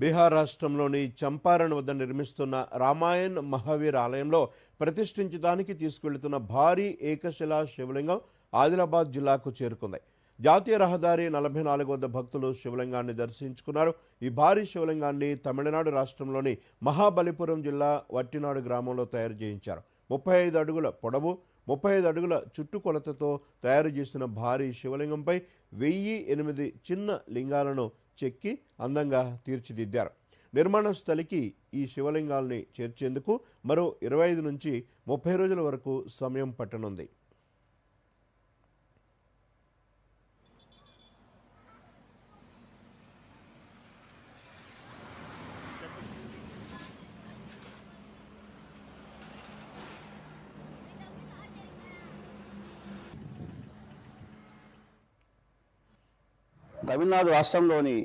బీహార్ రాష్ట్రంలోని చంపారణ్ వద్ద నిర్మిస్తున్న రామాయణ్ మహావీర్ ఆలయంలో ప్రతిష్ఠించడానికి తీసుకెళ్తున్న భారీ ఏకశిలా శివలింగం ఆదిలాబాద్ జిల్లాకు చేరుకుంది. జాతీయ రహదారి నలభై నాలుగు వద్ద భక్తులు శివలింగాన్ని దర్శించుకున్నారు. ఈ భారీ శివలింగాన్ని తమిళనాడు రాష్ట్రంలోని మహాబలిపురం జిల్లా వట్టినాడు గ్రామంలో తయారు చేయించారు. ముప్పై ఐదు అడుగుల పొడవు ముప్పై ఐదు అడుగుల చుట్టుకొలతతో తయారు చేసిన భారీ శివలింగంపై వెయ్యి ఎనిమిది చిన్న లింగాలను చెక్కి అందంగా తీర్చిదిద్దారు. నిర్మాణ స్థలికి ఈ శివలింగాల్ని చేర్చేందుకు మరో ఇరవై ఐదు నుంచి ముప్పై రోజుల వరకు సమయం పట్టనుంది. తమిళనాడు రాష్ట్రంలోని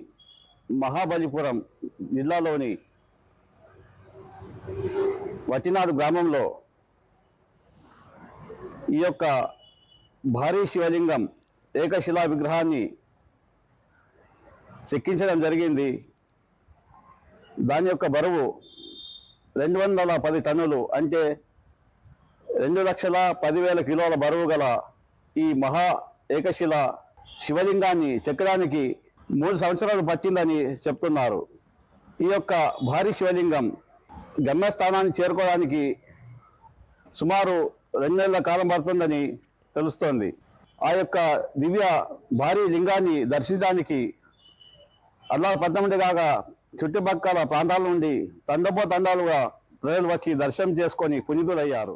మహాబలిపురం జిల్లాలోని వట్టినాడు గ్రామంలో ఈ యొక్క భారీ శివలింగం ఏకశిలా విగ్రహాన్ని చెక్కించడం జరిగింది. దాని యొక్క బరువు రెండు వందల పది టన్నులు అంటే రెండు లక్షల పదివేల కిలోల బరువు గల ఈ మహా ఏకశిల శివలింగాన్ని చెక్కడానికి మూడు సంవత్సరాలు పట్టిందని చెప్తున్నారు. ఈ యొక్క భారీ శివలింగం గమ్యస్థానాన్ని చేరుకోవడానికి సుమారు రెండు నెలల కాలం పడుతుందని తెలుస్తోంది. ఆ యొక్క దివ్య భారీ లింగాన్ని దర్శించడానికి అల్లా పద్దెనిమిది కాక చుట్టుపక్కల ప్రాంతాల నుండి తండపో తండాలుగా ప్రజలు వచ్చి దర్శనం చేసుకొని పునీతులయ్యారు.